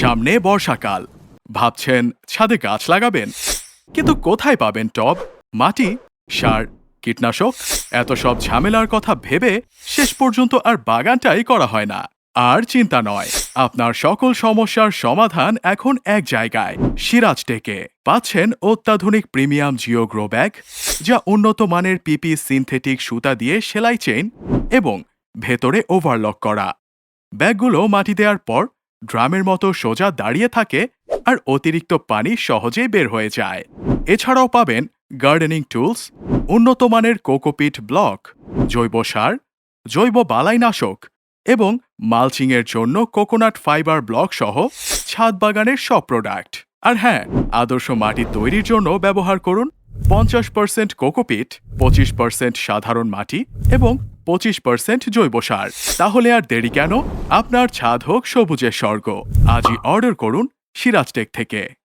সামনে বর্ষাকাল। ভাবছেন, ছাদে গাছ লাগাবেন? কিন্তু কোথায় পাবেন টব? মাটি? সার? কীটনাশক? এত সব ঝামেলার কথা ভেবে শেষ পর্যন্ত আর বাগানটাই করা হয় না। আর চিন্তা নয়, আপনার সকল সমস্যার সমাধান এখন এক জায়গায়, সিরাজ টেকে পাচ্ছেন অত্যাধুনিক প্রিমিয়াম জিও গ্রো ব্যাগ, যা উন্নত মানের পিপি সিনথেটিক সুতা দিয়ে সেলাই চেইন এবং ভেতরে ওভারলক করা। ব্যাগগুলো মাটি দেওয়ার পর ড্রামের মতো সোজা দাঁড়িয়ে থাকে আর অতিরিক্ত পানি সহজেই বের হয়ে যায়। এছাড়াও পাবেন গার্ডেনিং টুলস উন্নত মানের কোকোপিট ব্লক, জৈব সার, জৈব বালাইনাশক এবং মালচিংয়ের জন্য কোকোনাট ফাইবার ব্লক সহ ছাদ বাগানের সব প্রোডাক্ট আর হ্যাঁ আদর্শ মাটি তৈরির জন্য ব্যবহার করুন পঞ্চাশ পার্সেন্ট কোকোপিট, পঁচিশ পার্সেন্ট সাধারণ মাটি এবং পঁচিশ পার্সেন্ট জৈব সার। তাহলে আর দেরি কেন? আপনার ছাদ হোক সবুজের স্বর্গ। আজই অর্ডার করুন সিরাজটেক থেকে।